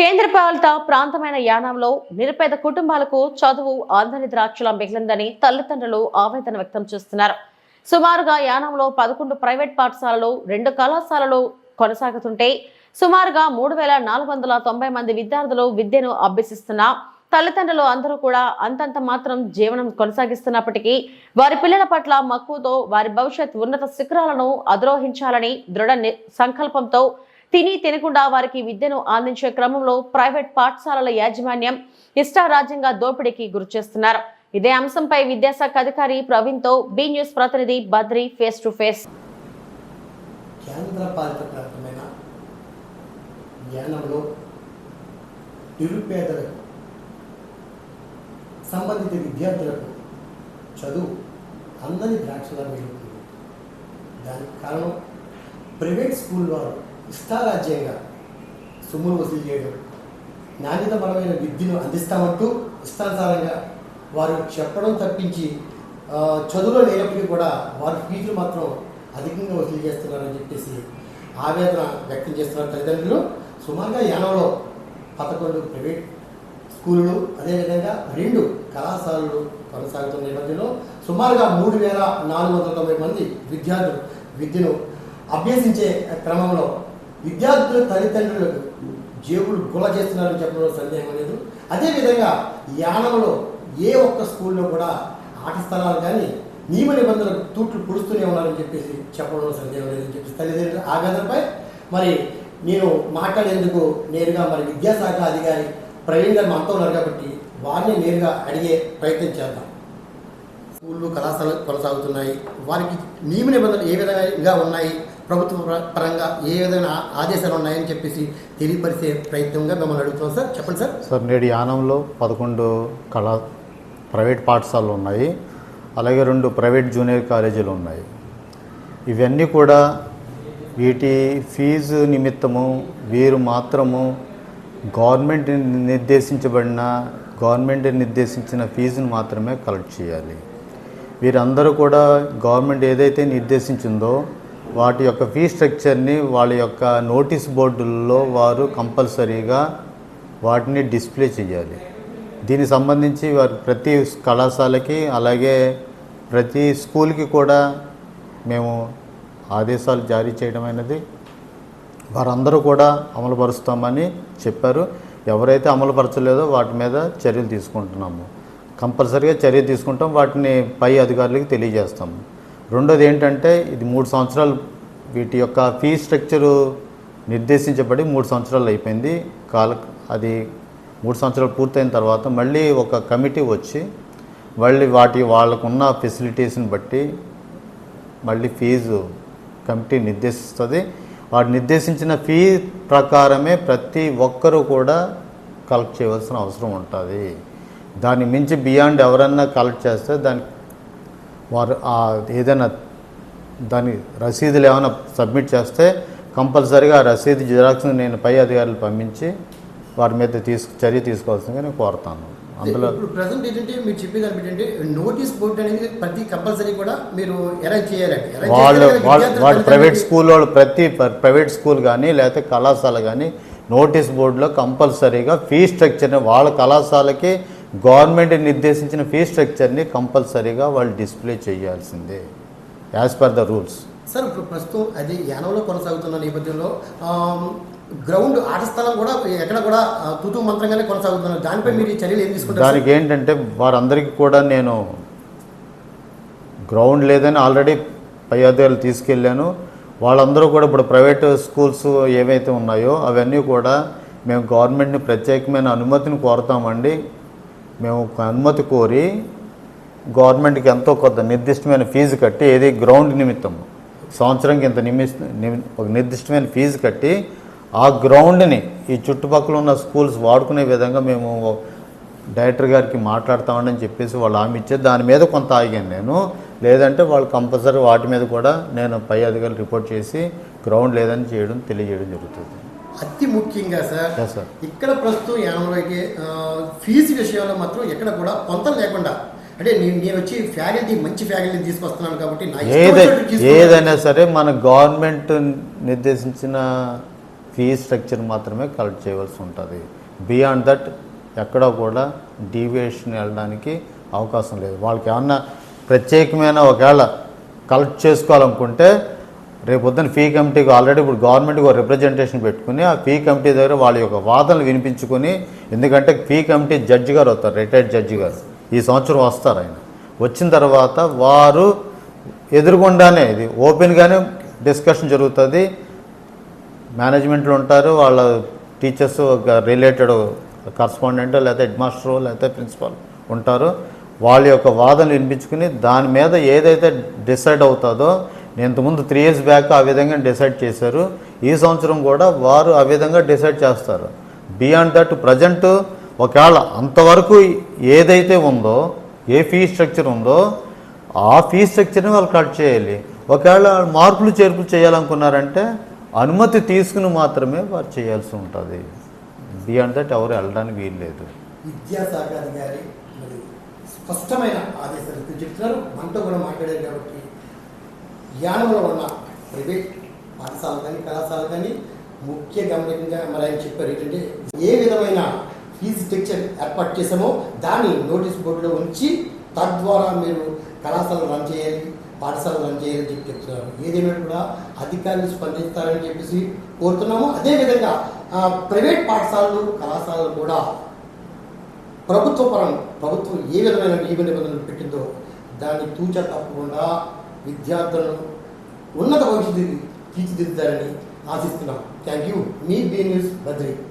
కేంద్రపాలిత ప్రాంతమైన యానాంలో నిరుపేద కుటుంబాలకు చదువు అందని ద్రాక్షలా మిగిలిందని తల్లిదండ్రులు ఆవేదన వ్యక్తం చేస్తున్నారు. సుమారుగా యానాంలో పదకొండు ప్రైవేట్ పాఠశాలలు రెండు కళాశాలలు కొనసాగుతుంటే సుమారుగా మూడు వేల నాలుగు వందల తొంభై మంది విద్యార్థులు విద్యను అభ్యసిస్తున్న తల్లిదండ్రులు అందరూ కూడా అంతంత మాత్రం జీవనం కొనసాగిస్తున్నప్పటికీ వారి పిల్లల పట్ల మక్కువతో వారి భవిష్యత్ ఉన్నత శిఖరాలను అధిరోహించాలని దృఢ సంకల్పంతో తిని తినకుండా వారికి విద్యను అందించే క్రమంలో ప్రైవేట్ పాఠశాలల యాజమాన్యం ఇష్టారాజ్యంగా దోపిడీకి గురిచేస్తున్నారు ఇదే అంశంపై విద్యాశాఖ అధికారి ప్రవీణ్తో బి న్యూస్ ప్రతినిధి బద్రి ఫేస్ టు ఫేస్. కేంద్ర పాలిత ప్రాంతమైన యానంలో నిరుపేదలకు సంబంధిత విద్యార్థులకు చదువు అందని ద్రాక్షలా మిగులుతుంది. దానికి కారణం ప్రైవేట్ స్కూల్ వారు ఇష్టారాజ్యంగా సొమ్మును వసూలు చేయడం నాణ్యతపరమైన విద్యను అందిస్తామంటూ ఇష్టానుసారంగా వారు చెప్పడం తప్పించి చదువులో లేనప్పటికీ కూడా వారి ఫీజులు మాత్రం అధికంగా వసూలు చేస్తున్నారని చెప్పేసి ఆవేదన వ్యక్తం చేస్తున్నారు తల్లిదండ్రులు. సుమారుగా యానంలో పదకొండు ప్రైవేట్ స్కూళ్ళు అదేవిధంగా రెండు కళాశాలలు కొనసాగుతున్న నేపథ్యంలో సుమారుగా మూడు వేల నాలుగు వందల తొంభై మంది విద్యార్థులు విద్యను అభ్యసించే క్రమంలో విద్యార్థుల తల్లిదండ్రులకు జేబులు గుల చేస్తున్నారని చెప్పడంలో సందేహం లేదు. అదేవిధంగా యానంలో ఏ ఒక్క స్కూల్లో కూడా ఆట స్థలాలు కానీ నియమ నిబంధనలకు తూట్లు పుడుస్తూనే ఉన్నారని చెప్పేసి చెప్పడంలో సందేహం లేదని చెప్పేసి తల్లిదండ్రుల ఆవేదనపై మరి నేను మాట్లాడేందుకు నేరుగా మరి విద్యాశాఖ అధికారి ప్రవీణ్ గారు మనతో ఉన్నారు కాబట్టి వారిని నేరుగా అడిగే ప్రయత్నం చేద్దాం. స్కూళ్ళు కళాశాలలు కొనసాగుతున్నాయి. వారికి నియమ నిబంధనలు ఏ విధంగా ఉన్నాయి? ప్రభుత్వ పర- పరంగా ఏ విధమైన ఆదేశాలు ఉన్నాయని చెప్పేసి తెలియపరిచే ప్రయత్నంగా మిమ్మల్ని అడుగుతున్నాం సార్. చెప్పండి సార్. సార్ నేడు యానంలో పదకొండు కళా ప్రైవేట్ పాఠశాలలు ఉన్నాయి. అలాగే రెండు ప్రైవేట్ జూనియర్ కాలేజీలు ఉన్నాయి. ఇవన్నీ కూడా వీటి ఫీజు నిమిత్తము వీరు మాత్రము గవర్నమెంట్ నిర్దేశించబడిన గవర్నమెంట్ నిర్దేశించిన ఫీజును మాత్రమే కలెక్ట్ చేయాలి. వీరందరూ కూడా గవర్నమెంట్ ఏదైతే నిర్దేశించిందో వాటి యొక్క ఫీ స్ట్రక్చర్ని వాళ్ళ యొక్క నోటీస్ బోర్డుల్లో వారు కంపల్సరీగా వాటిని డిస్ప్లే చేయాలి. దీనికి సంబంధించి వారు ప్రతి కళాశాలకి అలాగే ప్రతి స్కూల్కి కూడా మేము ఆదేశాలు జారీ చేయడం అనేది వారందరూ కూడా అమలుపరుస్తామని చెప్పారు. ఎవరైతే అమలుపరచలేదో వాటి మీద చర్యలు తీసుకుంటున్నాము. కంపల్సరీగా చర్య తీసుకుంటాం. వాటిని పై అధికారులకు తెలియజేస్తాము. రెండోది ఏంటంటే ఇది మూడు సంవత్సరాలు వీటి యొక్క ఫీ స్ట్రక్చరు నిర్దేశించబడి మూడు సంవత్సరాలు అయిపోయింది. కాల అది మూడు సంవత్సరాలు పూర్తయిన తర్వాత మళ్ళీ ఒక కమిటీ వచ్చి మళ్ళీ వాటి వాళ్ళకున్న ఫెసిలిటీస్ని బట్టి మళ్ళీ ఫీజు కమిటీ నిర్దేశిస్తుంది. వాడు నిర్దేశించిన ఫీ ప్రకారమే ప్రతి ఒక్కరూ కూడా కలెక్ట్ చేయవలసిన అవసరం ఉంటుంది. దాన్ని మించి బియాండ్ ఎవరన్నా కలెక్ట్ చేస్తే దానికి వారు ఆ ఏదైనా దాని రసీదులు ఏమైనా సబ్మిట్ చేస్తే కంపల్సరీగా ఆ రసీదు జిరాక్స్ నేను పై అధికారులు పంపించి వారి మీద తీసుకు చర్య తీసుకోవాల్సిందిగా నేను కోరుతాను. అందులో ఇప్పుడు ప్రజెంట్ ఏంటంటే మీరు చెప్పేది ఏంటంటే నోటీస్ బోర్డు అనేది ప్రతి కంపల్సరీ కూడా మీరు అరేంజ్ చేయాలండి. వాళ్ళు వాళ్ళు ప్రైవేట్ స్కూల్ వాళ్ళు ప్రతి ప్ర- ప్రైవేట్ స్కూల్ కానీ లేకపోతే కళాశాల కానీ నోటీస్ బోర్డులో కంపల్సరీగా ఫీ స్ట్రక్చర్ని వాళ్ళ కళాశాలకి గవర్నమెంట్ నిర్దేశించిన ఫీ స్ట్రక్చర్ని కంపల్సరీగా వాళ్ళు డిస్ప్లే చేయాల్సిందే as per the rules sir ఇప్పుడు ప్రస్తుతం అది యానంలో కొనసాగుతున్న నేపథ్యంలో గ్రౌండ్ ఆట స్థలం కూడా ఎక్కడ కూడా తుతు మంత్రంగానే కొనసాగుతున్నారు దానిపై మీరు చర్యలు ఏం తీసుకుంటారు దానికి ఏంటంటే వారందరికీ కూడా నేను గ్రౌండ్ లేదని ఆల్రెడీ పై అధికారులు తీసుకెళ్ళాను. వాళ్ళందరూ కూడా ఇప్పుడు ప్రైవేట్ స్కూల్స్ ఏవైతే ఉన్నాయో అవన్నీ కూడా మేము గవర్నమెంట్ని ప్రత్యేకమైన అనుమతిని కోరుతామండి. మేము ఒక అనుమతి కోరి గవర్నమెంట్కి ఎంతో కొంత నిర్దిష్టమైన ఫీజు కట్టి ఏది గ్రౌండ్ నిమిత్తం సంవత్సరంకి ఇంత నిమిష్ నిమి- ఒక నిర్దిష్టమైన ఫీజు కట్టి ఆ గ్రౌండ్ని ఈ చుట్టుపక్కల ఉన్న స్కూల్స్ వాడుకునే విధంగా మేము డైరెక్టర్ గారికి మాట్లాడతామని చెప్పేసి వాళ్ళు హామీ ఇచ్చారు. దాని మీద కొంత ఆగాను నేను. లేదంటే వాళ్ళు కంపల్సరీ వాటి మీద కూడా నేను పై అధికారులు రిపోర్ట్ చేసి గ్రౌండ్ లేదని చేయడం తెలియజేయడం జరుగుతుంది. అతి ముఖ్యంగా సార్. ఇక్కడ ప్రస్తుతం ఆ, ఫీజు విషయంలో మాత్రం ఎక్కడ కూడా పొంతం లేకుండా అంటే నేను వచ్చి ఫ్యాకల్టీ మంచి ఫ్యాకల్టీ తీసుకొస్తున్నాను కాబట్టి. ఏదైనా సరే మన గవర్నమెంట్ నిర్దేశించిన ఫీ స్ట్రక్చర్ మాత్రమే కలెక్ట్ చేయవలసి ఉంటుంది బియాండ్ దట్ ఎక్కడ కూడా డీవియేషన్ వెళ్ళడానికి అవకాశం లేదు వాళ్ళకి ఏమన్నా ప్రత్యేకమైన ఒకవేళ కలెక్ట్ చేసుకోవాలనుకుంటే రేపు పొద్దున్న ఫీ కమిటీకి ఆల్రెడీ ఇప్పుడు గవర్నమెంట్కి ఒక రిప్రజెంటేషన్ పెట్టుకుని ఆ ఫీ కమిటీ దగ్గర వాళ్ళ యొక్క వాదనలు వినిపించుకొని ఎందుకంటే ఫీ కమిటీ జడ్జి గారు వస్తారు రిటైర్డ్ జడ్జి గారు. ఈ సంవత్సరం వస్తారు ఆయన. వచ్చిన తర్వాత వారు ఎదురుకుండానే ఇది ఓపెన్గానే డిస్కషన్ జరుగుతుంది. మేనేజ్మెంట్లు ఉంటారు వాళ్ళ టీచర్స్ రిలేటెడ్ కరస్పాండెంట్ లేకపోతే హెడ్ మాస్టర్ లేకపోతే ప్రిన్సిపాల్ ఉంటారు. వాళ్ళ యొక్క వాదనలు వినిపించుకుని దాని మీద ఏదైతే డిసైడ్ అవుతుందో నేను ఇంతకుముందు త్రీ ఇయర్స్ బ్యాక్ ఆ విధంగా డిసైడ్ చేశారు. ఈ సంవత్సరం కూడా వారు ఆ విధంగా డిసైడ్ చేస్తారు. బియాండ్ దట్ ప్రజెంట్ ఒకవేళ అంతవరకు ఏదైతే ఉందో ఏ ఫీ స్ట్రక్చర్ ఉందో ఆ ఫీ స్ట్రక్చర్ని వాళ్ళు కట్ చేయాలి. ఒకవేళ మార్పులు చేర్పులు చేయాలనుకున్నారంటే అనుమతి తీసుకుని మాత్రమే వారు చేయాల్సి ఉంటుంది. బియాండ్ దట్ ఎవరు వెళ్ళడానికి వీలు లేదు. స్పష్టమైన ఆదేశాలు చెప్తున్నారు. మనతో కూడా మాట్లాడారు కాబట్టి యానంలో వలన ప్రైవేట్ పాఠశాల కానీ కళాశాల కానీ ముఖ్య గమనికంగా మరి ఆయన చెప్పారు. ఏంటంటే ఏ విధమైన ఫీజు స్ట్రక్చర్ ఏర్పాటు చేశామో దాన్ని నోటీస్ బోర్డులో ఉంచి తద్వారా మీరు కళాశాల రన్ చేయాలి పాఠశాల రన్ చేయాలని చెప్పి చెప్తున్నారు. ఏదేమైనా కూడా అధికారులు స్పందిస్తారని చెప్పేసి కోరుతున్నాము. అదేవిధంగా ప్రైవేట్ పాఠశాలలు కళాశాలలు కూడా ప్రభుత్వ పరం ప్రభుత్వం ఏ విధమైన నియమ నిబంధనలు పెట్టిందో దాన్ని తూచా తప్పకుండా విద్యార్థులను ఉన్నత భవిష్యత్తు తీర్చిదిద్దారని ఆశిస్తున్నాం. థ్యాంక్ యూ మీ బీ న్యూస్ బద్రీ